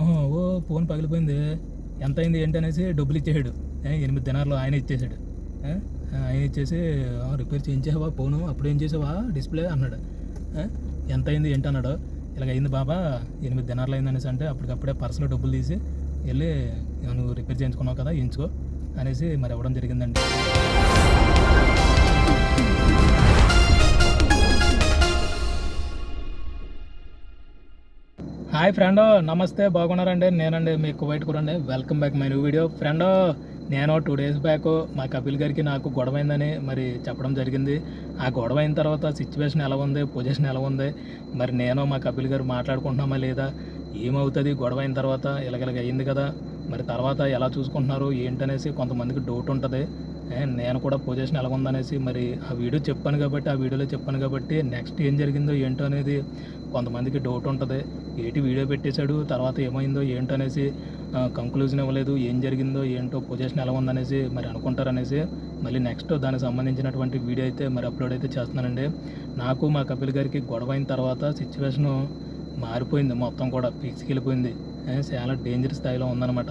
ఓ phone పగిలిపోయింది. ఎంత అయింది ఏంటి అనేసి డబ్బులు ఇచ్చేసాడు. ఏ, ఎనిమిది దినాల్లో ఆయన ఇచ్చేసాడు. ఆయన ఇచ్చేసి "ఆ, రిపేర్ చేయించేవా ఫోను? అప్పుడు ఏం చేసావా? డిస్ప్లే? అన్నాడు. ఎంత అయింది ఏంటి? అన్నాడు. ఇలాగ అయింది బాబా ఎనిమిది దినాలు అయింది అనేసి అంటే అప్పటికప్పుడే పర్సులో డబ్బులు తీసి వెళ్ళి నువ్వు రిపేర్ చేయించుకున్నావు కదా ఎంచుకో అనేసి మరి ఇవ్వడం జరిగిందండి. హాయ్ ఫ్రెండ్ నమస్తే బాగున్నారండి? నేనండి మీ Kuwait కూరండి. Welcome back my new video. Friend నేను టూ డేస్ బ్యాక్ మా కపిల్ గారికి నాకు గొడవ అయిందని మరి చెప్పడం జరిగింది. ఆ గొడవ అయిన తర్వాత సిచ్యువేషన్ ఎలా ఉంది పొజిషన్ ఎలా ఉంది మరి నేను మా కపిల్ గారు మాట్లాడుకుంటున్నామా లేదా ఏమవుతుంది గొడవ అయిన తర్వాత ఇలాగ అయింది కదా మరి తర్వాత ఎలా చూసుకుంటున్నారు ఏంటనేసి కొంతమందికి డౌట్ ఉంటుంది. నేను కూడా పొజిషన్ ఎలా ఉందనేసి మరి ఆ వీడియో చెప్పాను కాబట్టి ఆ వీడియోలో చెప్పాను కాబట్టి నెక్స్ట్ ఏం జరిగిందో ఏంటో అనేది కొంతమందికి డౌట్ ఉంటుంది. ఏటి వీడియో పెట్టేశాడు? తర్వాత ఏమైందో ఏంటో అనేసి కంక్లూజన్ ఇవ్వలేదు. ఏం జరిగిందో ఏంటో పొజిషన్ ఎలా ఉందనేసి మరి అనుకుంటారనేసి మళ్ళీ నెక్స్ట్ దానికి సంబంధించినటువంటి వీడియో అయితే మరి అప్లోడ్ అయితే చేస్తున్నానండి. నాకు మా కపిల్ గారికి గొడవ అయిన తర్వాత సిచ్యువేషను మారిపోయింది మొత్తం కూడా. పీక్స్కి వెళ్ళిపోయింది. చాలా డేంజర్ స్థాయిలో ఉందన్నమాట.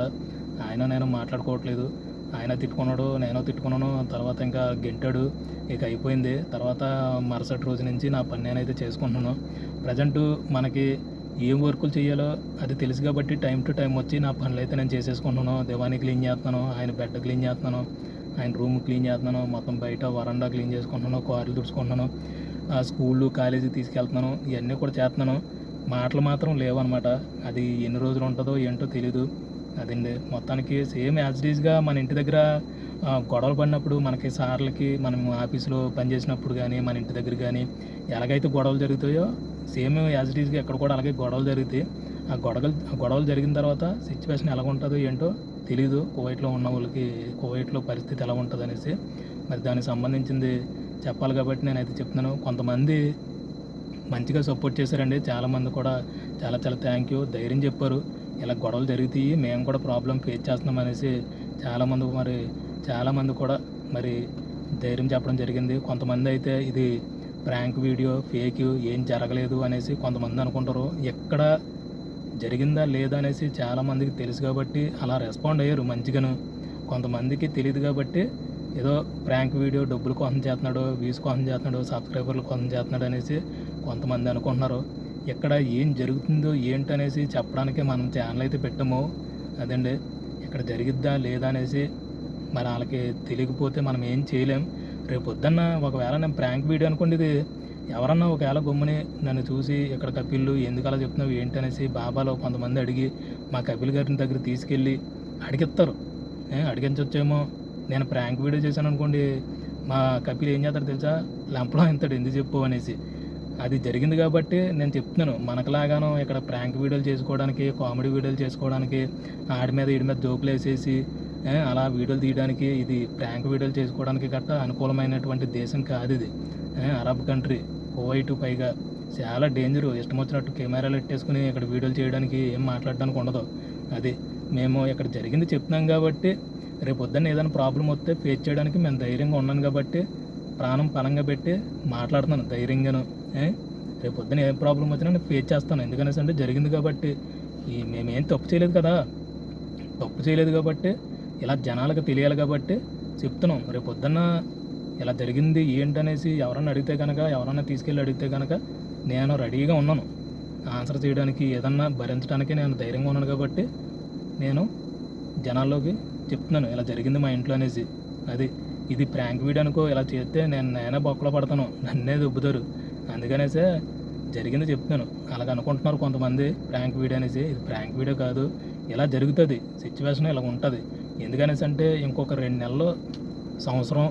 ఆయన నేను మాట్లాడుకోవట్లేదు. ఆయన తిట్టుకున్నాడు నేను తిట్టుకున్నాను తర్వాత ఇంకా గెంటాడు ఇక అయిపోయింది. తర్వాత మరుసటి రోజు నుంచి నా పని నేనైతే చేసుకుంటున్నాను. ప్రజెంట్ మనకి ఏం వర్కులు చేయాలో అది తెలుసు కాబట్టి టైం టు టైం వచ్చి నా పనులు అయితే నేను చేసేసుకుంటున్నాను. దివానీ క్లీన్ చేస్తున్నాను ఆయన బెడ్ క్లీన్ చేస్తున్నాను ఆయన రూమ్ క్లీన్ చేస్తున్నాను మొత్తం బయట వరండా క్లీన్ చేసుకుంటున్నాను కార్లు తుడుచుకుంటున్నాను ఆ స్కూళ్ళు కాలేజీ తీసుకెళ్తున్నాను ఇవన్నీ కూడా చేస్తున్నాను. మాటలు మాత్రం లేవన్నమాట. అది ఎన్ని రోజులు ఉంటుందో ఏంటో తెలీదు. అదండి. మొత్తానికి సేమ్ యాజ్ డీజ్గా మన ఇంటి దగ్గర గొడవలు పడినప్పుడు మనకి సార్లకి మనం ఆఫీసులో పనిచేసినప్పుడు కానీ మన ఇంటి దగ్గర కానీ ఎలాగైతే గొడవలు జరుగుతాయో సేమ్ యాజ్ డీజ్గా ఎక్కడ కూడా అలాగే గొడవలు జరుగుతాయి ఆ గొడవలు గొడవలు జరిగిన తర్వాత సిచ్యువేషన్ ఎలా ఉంటుందో ఏంటో తెలీదు. కువైట్లో ఉన్న వాళ్ళకి కువైట్లో పరిస్థితి ఎలా ఉంటుంది అనేసి మరి దానికి సంబంధించింది చెప్పాలి కాబట్టి నేనైతే చెప్తున్నాను. కొంతమంది మంచిగా సపోర్ట్ చేశారండి. చాలామంది కూడా చాలా చాలా థ్యాంక్ యూ ధైర్యం చెప్పారు. ఇలా గొడవలు జరుగుతాయి మేము కూడా ప్రాబ్లం ఫేస్ చేస్తున్నాం అనేసి చాలామంది మరి చాలామంది కూడా మరి ధైర్యం చెప్పడం జరిగింది. కొంతమంది అయితే ఇది ప్రాంక్ వీడియో ఫేక్ ఏం జరగలేదు అనేసి కొంతమంది అనుకుంటారు. ఎక్కడ జరిగిందా లేదా అనేసి చాలామందికి తెలుసు కాబట్టి అలా రెస్పాండ్ అయ్యారు మంచిగాను. కొంతమందికి తెలియదు కాబట్టి ఏదో ప్రాంక్ వీడియో డబ్బులు కోసం చేస్తున్నాడు వ్యూస్ కోసం చేస్తున్నాడు సబ్స్క్రైబర్లు కోసం చేస్తున్నాడు అనేసి కొంతమంది అనుకుంటున్నారు. ఎక్కడ ఏం జరుగుతుందో ఏంటనేసి చెప్పడానికి మనం ఛానల్ అయితే పెట్టాము. అదండి. ఇక్కడ జరిగిద్దా లేదా అనేసి మరి వాళ్ళకి తెలియకపోతే మనం ఏం చేయలేం. రేపు పొద్దున్న ఒకవేళ నేను ప్రాంక్ వీడియో అనుకోండి ఇది ఎవరన్నా ఒకవేళ గమ్ముని నన్ను చూసి ఇక్కడ కపిల్లు ఎందుకు అలా చెప్తున్నావు ఏంటి అనేసి బాబాలో కొంతమంది అడిగి మా కపిల్ గారిని దగ్గర తీసుకెళ్ళి అడిగిస్తారు. ఏ, అడిగించొచ్చేమో. నేను ప్రాంక్ వీడియో చేశాను అనుకోండి మా కపిల్ ఏం చేస్తాడు తెలుసా? లంపలో ఎంతాడు ఎందుకు చెప్పు అనేసి. అది జరిగింది కాబట్టి నేను చెప్తున్నాను. మనకులాగాను ఇక్కడ ప్రాంక్ వీడియోలు చేసుకోవడానికి కామెడీ వీడియోలు చేసుకోవడానికి ఆడి మీద ఈడి మీద జోకులు వేసేసి అలా వీడియోలు తీయడానికి ఇది ప్రాంక్ వీడియోలు చేసుకోవడానికి గట్రా అనుకూలమైనటువంటి దేశం కాదు ఇది. అరబ్ కంట్రీ కువైట్ పైగా. చాలా డేంజరు ఇష్టం వచ్చినట్టు కెమెరాలు పెట్టేసుకుని ఇక్కడ వీడియోలు చేయడానికి ఏం మాట్లాడడానికి ఉండదు. అది మేము ఇక్కడ జరిగింది చెప్తున్నాం కాబట్టి రేపు పొద్దున్న ఏదైనా ప్రాబ్లం వస్తే ఫేస్ చేయడానికి మేము ధైర్యంగా ఉన్నాను కాబట్టి ప్రాణం పరంగా పెట్టి మాట్లాడుతున్నాను ధైర్యంగాను. రేపు పొద్దున ఏం ప్రాబ్లం వచ్చినా నేను ఫేస్ చేస్తాను. ఎందుకనేసి అంటే జరిగింది కాబట్టి ఈ మేమేం తప్పు చేయలేదు కదా. తప్పు చేయలేదు కాబట్టి ఇలా జనాలకు తెలియాలి కాబట్టి చెప్తున్నాం. రేపు పొద్దున్న ఇలా జరిగింది ఏంటనేసి ఎవరన్నా అడిగితే కనుక ఎవరన్నా తీసుకెళ్ళి అడిగితే కనుక నేను రెడీగా ఉన్నాను. ఆన్సర్ చేయడానికి ఏదన్నా భరించడానికి నేను ధైర్యంగా ఉన్నాను కాబట్టి నేను జనాల్లోకి చెప్తున్నాను. ఇలా జరిగింది మా ఇంట్లో అనేసి. అది ఇది ప్రాంక్ వీడియో అనుకో ఇలా చేస్తే నేను నేనే బొక్కలో పడతాను. నన్నే దుబ్బుతారు. అందుకనేసే జరిగింది చెప్తున్నాను. అలాగ అనుకుంటున్నారు కొంతమంది ప్రాంక్ వీడియో అనేసి. ఇది ప్రాంక్ వీడియో కాదు. ఇలా జరుగుతుంది. సిచ్యువేషన్ ఇలా ఉంటుంది. ఎందుకనేసి అంటే ఇంకొక రెండు నెలలు సంవత్సరం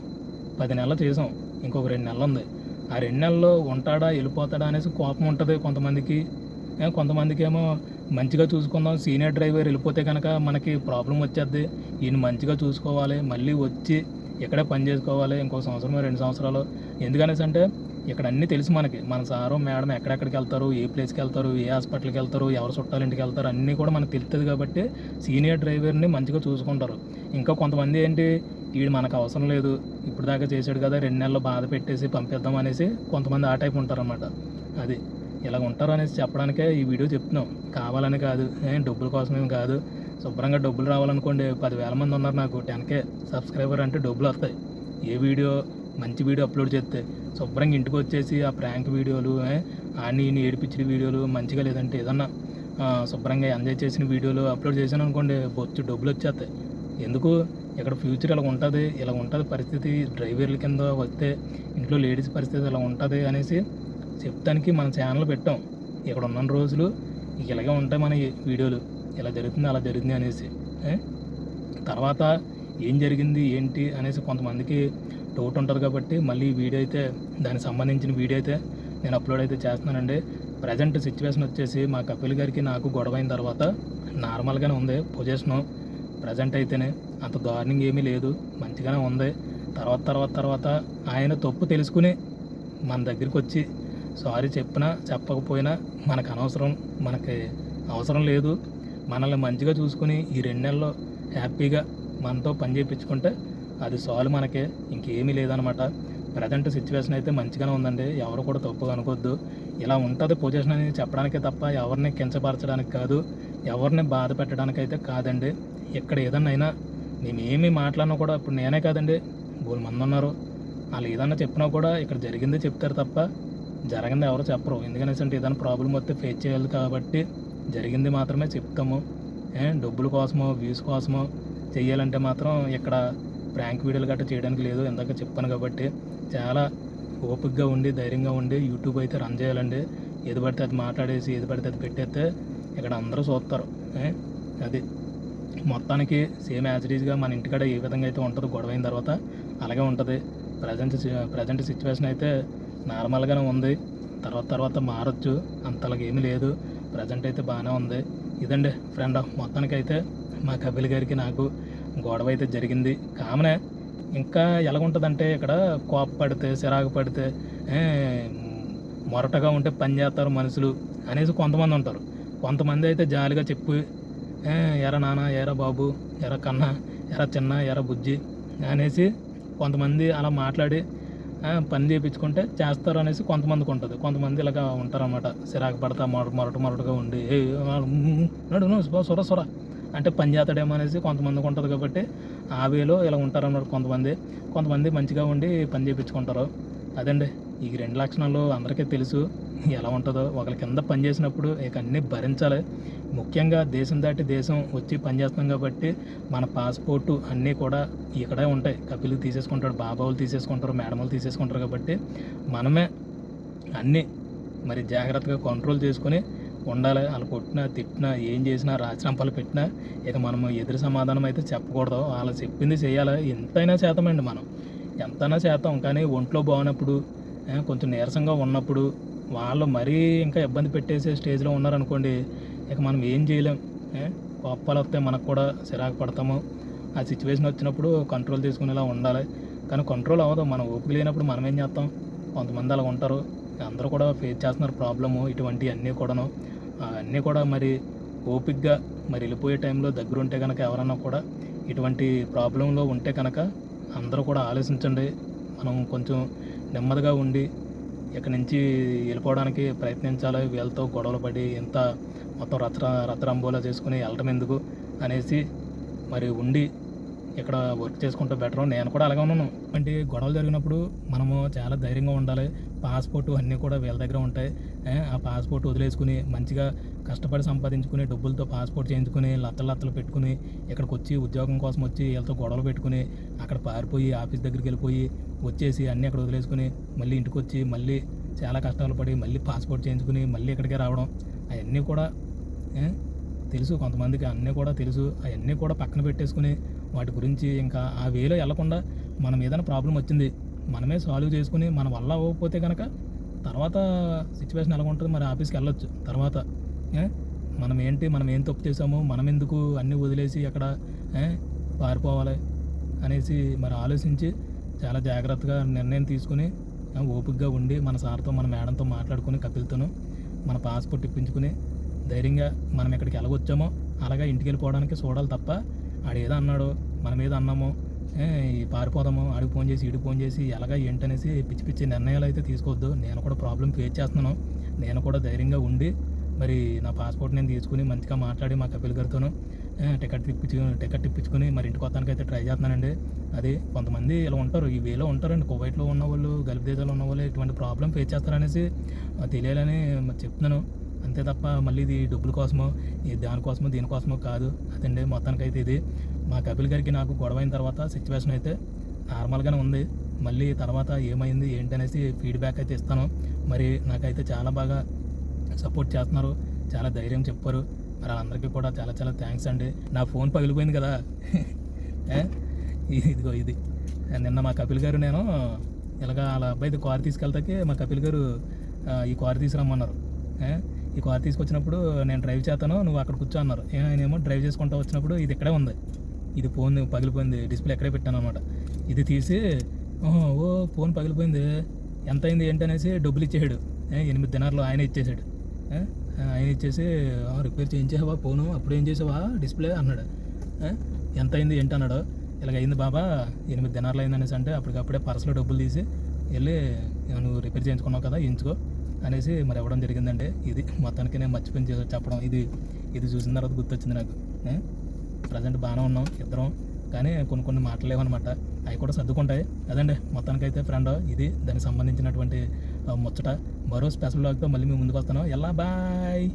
పది నెలలు చేసాం. ఇంకొక రెండు నెలలు ఉంది. ఆ రెండు నెలల్లో ఉంటాడా వెళ్ళిపోతాడా అనేసి కోపం ఉంటుంది కొంతమందికి. కొంతమందికి ఏమో మంచిగా చూసుకుందాం. సీనియర్ డ్రైవర్ వెళ్ళిపోతే కనుక మనకి ప్రాబ్లం వచ్చేద్ది. ఈయన మంచిగా చూసుకోవాలి. మళ్ళీ వచ్చి ఇక్కడే పని చేసుకోవాలి. ఇంకో సంవత్సరం రెండు సంవత్సరాలు. ఎందుకనేసి అంటే ఇక్కడ అన్నీ తెలుసు మనకి. మన సారు మేడం ఎక్కడెక్కడికి వెళ్తారు ఏ ప్లేస్కి వెళ్తారు ఏ హాస్పిటల్కి వెళ్తారు ఎవరు చుట్టాలు ఇంటికి వెళ్తారు అన్నీ కూడా మనకు తెలుస్తుంది కాబట్టి సీనియర్ డ్రైవర్ని మంచిగా చూసుకుంటారు. ఇంకా కొంతమంది ఏంటి వీడు మనకు అవసరం లేదు ఇప్పుడు దాకా చేశాడు కదా రెండు నెలలు బాధ పెట్టేసి పంపిద్దాం అనేసి కొంతమంది ఆ టైప్ ఉంటారన్నమాట. అది ఇలా ఉంటారు అనేసి చెప్పడానికే ఈ వీడియో చెప్తున్నాం. కావాలని కాదు ఏం డబ్బుల కోసమేం కాదు. శుభ్రంగా డబ్బులు రావాలనుకోండి పదివేల మంది ఉన్నారు నాకు టెన్ కే సబ్స్క్రైబర్ అంటే డబ్బులు వస్తాయి. ఏ వీడియో మంచి వీడియో అప్లోడ్ చేస్తే శుభ్రంగా ఇంటికి వచ్చేసి ఆ ప్రాంక్ వీడియోలు ఆని ఈని ఏడిపించిన వీడియోలు మంచిగా లేదంటే ఏదన్నా శుభ్రంగా ఎంజాయ్ చేసిన వీడియోలు అప్లోడ్ చేశాను అనుకోండి బొచ్చు డబ్బులు వచ్చేస్తాయి. ఎందుకు? ఇక్కడ ఫ్యూచర్ ఇలా ఉంటుంది ఇలా ఉంటుంది పరిస్థితి డ్రైవర్ల కింద వస్తే ఇంట్లో లేడీస్ పరిస్థితి ఇలా ఉంటుంది అనేసి చెప్తానికి మన ఛానల్ పెట్టాం. ఇక్కడ ఉన్న రోజులు ఇక ఇలాగే ఉంటాయి మన ఈ వీడియోలు. ఇలా జరుగుతుంది అలా జరుగుతుంది అనేసి తర్వాత ఏం జరిగింది ఏంటి అనేసి కొంతమందికి డౌట్ ఉంటుంది కాబట్టి మళ్ళీ వీడియో అయితే దానికి సంబంధించిన వీడియో అయితే నేను అప్లోడ్ అయితే చేస్తున్నానండి. ప్రజెంట్ సిచ్యువేషన్ వచ్చేసి మా కపిల్ గారికి నాకు గొడవ అయిన తర్వాత నార్మల్గానే ఉంది పొజిషను ప్రజెంట్ అయితేనే అంత దారుణంగా ఏమీ లేదు మంచిగానే ఉంది. తర్వాత తర్వాత తర్వాత ఆయన తప్పు తెలుసుకుని మన దగ్గరికి వచ్చి సారీ చెప్పినా చెప్పకపోయినా మనకు అనవసరం మనకి అవసరం లేదు. మనల్ని మంచిగా చూసుకుని ఈ రెండు నెలల్లో హ్యాపీగా మనతో పని చేయించుకుంటే అది సాల్వ్ మనకే. ఇంకేమీ లేదనమాట. ప్రజెంట్ సిచ్యువేషన్ అయితే మంచిగానే ఉందండి. ఎవరు కూడా తప్పుగా అనుకోవద్దు ఇలా ఉంటుంది పొజిషన్ అని చెప్పడానికే తప్ప ఎవరిని కించపరచడానికి కాదు. ఎవరిని బాధ పెట్టడానికి అయితే కాదండి. ఇక్కడ ఏదన్నా అయినా మేము ఏమీ మాట్లాడినా కూడా ఇప్పుడు నేనే కాదండి. మూడు మంది ఉన్నారు. వాళ్ళు ఏదన్నా చెప్పినా కూడా ఇక్కడ జరిగిందే చెప్తారు తప్ప జరిగింది ఎవరు చెప్పరు. ఎందుకనేసి అంటే ఏదైనా ప్రాబ్లం వస్తే ఫేస్ చేయాలి కాబట్టి జరిగింది మాత్రమే చెప్తాము. డబ్బుల కోసమో వ్యూస్ కోసమో చెయ్యాలంటే మాత్రం ఇక్కడ ప్రాంక్ వీడియోలు గట్రా చేయడానికి లేదు ఇందాక చెప్పాను కాబట్టి. చాలా ఓపిక్గా ఉండి ధైర్యంగా ఉండి యూట్యూబ్ అయితే రన్ చేయాలండి. ఏది పడితే అది మాట్లాడేసి ఏది పడితే అది పెట్టేస్తే ఇక్కడ అందరూ చూస్తారు. అది. మొత్తానికి సేమ్ యాజరీజ్గా మన ఇంటికాడ ఏ విధంగా అయితే ఉంటుందో గొడవ అయిన తర్వాత అలాగే ఉంటుంది. ప్రజెంట్ ప్రజెంట్ సిచ్యువేషన్ అయితే నార్మల్గానే ఉంది. తర్వాత తర్వాత మారచ్చు. అంతలాగేమీ లేదు. ప్రజెంట్ అయితే బాగానే ఉంది. ఇదండి ఫ్రెండ్. మొత్తానికైతే మా కపిల్ గారికి నాకు గొడవ అయితే జరిగింది కామనే ఇంకా ఎలాగుంటుందంటే ఇక్కడ కోప పడితే చిరాకు పడితే మొరటగా ఉంటే పని చేస్తారు మనుషులు అనేసి కొంతమంది ఉంటారు కొంతమంది అయితే జాలిగా చెప్పి ఎరా నాన్న ఎరా బాబు ఎరా కన్న ఎరా చిన్న ఎరా బుజ్జి అనేసి కొంతమంది అలా మాట్లాడి పని చేయించుకుంటే చేస్తారు అనేసి కొంతమందికి ఉంటుంది కొంతమంది ఇలాగా ఉంటారన్నమాట సిరాకు పడతా మొరట మొరట మొరటగా ఉండి నడు నువ్వు సొర సొర అంటే పని చేస్తాడేమో అనేసి కొంతమందికి ఉంటుంది కాబట్టి ఆ వేలో ఇలా ఉంటారన్నమాట కొంతమంది. కొంతమంది మంచిగా ఉండి పని చేయించుకుంటారు అదండి. ఈ రెండు లక్షణాలు అందరికీ తెలుసు. ఎలా ఉంటుందో. ఒకరి కింద పని చేసినప్పుడు ఇక అన్నీ భరించాలి. ముఖ్యంగా దేశం దాటి దేశం వచ్చి పని చేస్తున్నాం కాబట్టి మన పాస్పోర్టు అన్నీ కూడా ఇక్కడే ఉంటాయి. కపిలు తీసేసుకుంటాడు బాబావులు తీసేసుకుంటారు మేడములు తీసేసుకుంటారు కాబట్టి మనమే అన్నీ మరి జాగ్రత్తగా కంట్రోల్ చేసుకొని ఉండాలి వాళ్ళు కొట్టినా తిట్టినా ఏం చేసినా రాచరంపాలు పెట్టినా ఇక మనం ఎదురు సమాధానం అయితే చెప్పకూడదు. వాళ్ళు చెప్పింది చేయాలి? ఎంతైనా చేతమండి మనం. ఎంతైనా చేతాం కానీ ఒంట్లో బాగున్నప్పుడు కొంచెం నీరసంగా ఉన్నప్పుడు వాళ్ళు మరీ ఇంకా ఇబ్బంది పెట్టేసే స్టేజ్లో ఉన్నారనుకోండి ఇక మనం ఏం చేయలేం. కోపాలు వస్తే మనకు కూడా చిరాకు పడతాము. ఆ సిచ్యువేషన్ వచ్చినప్పుడు కంట్రోల్ తీసుకునేలా ఉండాలి. కానీ కంట్రోల్ అవ్వదు. మనం ఓపిక లేనప్పుడు మనం ఏం చేస్తాం? కొంతమంది అలా ఉంటారు. అందరూ కూడా ఫేస్ చేస్తున్నారు ప్రాబ్లము ఇటువంటివన్నీ కూడాను. అన్నీ కూడా మరి ఓపిక్గా మరి వెళ్ళిపోయే టైంలో దగ్గర ఉంటే కనుక ఎవరన్నా కూడా ఇటువంటి ప్రాబ్లంలో ఉంటే కనుక అందరూ కూడా ఆలోచించండి. మనం కొంచెం నెమ్మదిగా ఉండి ఇక్కడి నుంచి వెళ్ళిపోవడానికి ప్రయత్నించాలి. వీళ్ళతో గొడవలు పడి ఇంత మొత్తం రత్ర రత్రంబోలా చేసుకుని వెళ్ళటం ఎందుకు అనేసి మరి ఉండి ఇక్కడ వర్క్ చేసుకుంటే బెటర్. నేను కూడా అలాగే ఉన్నాను. అంటే గొడవలు జరిగినప్పుడు మనము చాలా ధైర్యంగా ఉండాలి. పాస్పోర్ట్ అన్నీ కూడా వీళ్ళ దగ్గర ఉంటాయి. ఆ పాస్పోర్ట్ వదిలేసుకుని మంచిగా కష్టపడి సంపాదించుకుని డబ్బులతో పాస్పోర్ట్ చేయించుకుని లత్తలు లత్తలు పెట్టుకుని ఇక్కడికి వచ్చి ఉద్యోగం కోసం వచ్చి వీళ్ళతో గొడవలు పెట్టుకుని అక్కడ పారిపోయి ఆఫీస్ దగ్గరికి వెళ్ళిపోయి వచ్చేసి అన్నీ అక్కడ వదిలేసుకుని మళ్ళీ ఇంటికి వచ్చి మళ్ళీ చాలా కష్టాలు పడి మళ్ళీ పాస్పోర్ట్ చేయించుకుని మళ్ళీ ఇక్కడికే రావడం అవన్నీ కూడా తెలుసు కొంతమందికి అన్నీ కూడా తెలుసు. అవన్నీ కూడా పక్కన పెట్టేసుకుని వాటి గురించి ఇంకా ఆ వేలో వెళ్ళకుండా మనం ఏదైనా ప్రాబ్లం వచ్చింది మనమే సాల్వ్ చేసుకుని మన వల్ల అవ్వకపోతే కనుక తర్వాత సిచ్యువేషన్ ఎలా ఉంటుంది మరి ఆఫీస్కి వెళ్ళొచ్చు. తర్వాత మనం ఏంటి? మనం ఏం తప్పు చేసాము మనం ఎందుకు అన్నీ వదిలేసి అక్కడ పారిపోవాలి అనేసి మరి ఆలోచించి చాలా జాగ్రత్తగా నిర్ణయం తీసుకుని ఓపికగా ఉండి మన సార్తో మన మేడంతో మాట్లాడుకుని కపిల్తోనూ మన పాస్పోర్ట్ ఇప్పించుకుని ధైర్యంగా మనం ఎక్కడికి వెళ్ళగొచ్చామో అలాగా ఇంటికి వెళ్ళిపోవడానికి చూడాలి తప్ప ఆడేదో ఏదో అన్నాడు మనం ఏదో అన్నామో పారిపోదాము ఆడికి ఫోన్ చేసి ఈడికి ఫోన్ చేసి ఎలాగా ఏంటనేసి పిచ్చి పిచ్చి నిర్ణయాలు అయితే తీసుకోవద్దు. నేను కూడా ప్రాబ్లం ఫేస్ చేస్తున్నాను. నేను కూడా ధైర్యంగా ఉండి మరి నా పాస్పోర్ట్ నేను తీసుకుని మంచిగా మాట్లాడి మా కపిల్ గారితోనూ టికెట్ తిప్పించు టికెట్ తిప్పించుకుని మరి ఇంటికి వస్తానికి అయితే ట్రై చేస్తున్నానండి. అది కొంతమంది ఇలా ఉంటారు ఈ వేలో ఉంటారండి. కువైట్లో ఉన్న వాళ్ళు గల్ఫ్ దేశాల్లో ఉన్న వాళ్ళు ఇటువంటి ప్రాబ్లం ఫేస్ చేస్తారనేసి తెలియాలని మరి చెప్తున్నాను. అంతే తప్ప మళ్ళీ ఇది డబ్బుల కోసమో దానికోసమో దీనికోసమో కాదు. అదండి మొత్తానికైతే ఇది. మా కపిల్ గారికి నాకు గొడవ అయిన తర్వాత సిచ్యువేషన్ అయితే నార్మల్గానే ఉంది. మళ్ళీ తర్వాత ఏమైంది ఏంటి అనేసి ఫీడ్బ్యాక్ అయితే ఇస్తాను. మరి నాకైతే చాలా బాగా సపోర్ట్ చేస్తున్నారు. చాలా ధైర్యం చెప్పారు. మరి వాళ్ళందరికీ కూడా చాలా చాలా థ్యాంక్స్ అండి. నా ఫోన్ పగిలిపోయింది కదా. ఇదిగో ఇది. నిన్న మా కపిల్ గారు నేను ఇలాగ వాళ్ళ అబ్బాయిది కారు తీసుకెళ్తాకి మా కపిల్ గారు ఈ కారు తీసుకురమ్మన్నారు. ఈ కారు తీసుకొచ్చినప్పుడు నేను డ్రైవ్ చేస్తాను నువ్వు అక్కడ కూర్చో అన్నారు. ఏమో నేనేమో డ్రైవ్ చేసుకుంటూ వచ్చినప్పుడు ఇది ఇక్కడే ఉంది. ఇది ఫోన్ పగిలిపోయింది డిస్ప్లే ఎక్కడే పెట్టాను అనమాట. ఇది తీసి "ఓహో, ఓ ఫోన్ పగిలిపోయింది. ఎంత అయింది ఏంటనేసి డబ్బులు ఇచ్చేసాడు. ఎనిమిది దినార్లు ఆయన ఇచ్చేసాడు. ఆయన ఇచ్చేసి "ఆ, రిపేర్ చేయించేసావా ఫోను? అప్పుడు ఏం చేసావా? డిస్ప్లే? అన్నాడు. ఎంత అయింది ఏంటి? అన్నాడు. ఇలాగ అయింది బాబా ఎనిమిది దినార్లు అయింది అనేసి అంటే అప్పటికప్పుడే పర్సులో డబ్బులు తీసి వెళ్ళి నువ్వు రిపేర్ చేయించుకున్నావు కదా ఎంచుకో అనేసి మరి ఇవ్వడం జరిగిందండి. ఇది మొత్తానికి నేను మర్చిపోయి చెప్పడం. ఇది ఇది చూసిన తర్వాత గుర్తొచ్చింది నాకు. ప్రజెంట్ బాగానే ఉన్నాం ఇద్దరం. కానీ కొన్ని కొన్ని మాటలు మాటలేవన్నమాట అవి కూడా సర్దుకుంటాయి. అదండి మొత్తానికైతే ఫ్రెండ్ ఇది దానికి సంబంధించినటువంటి ముచ్చట. మరో స్పెషల్ బ్లాగ్తో మళ్ళీ మేము ముందుకు వస్తాను. ఎలా బాయ్!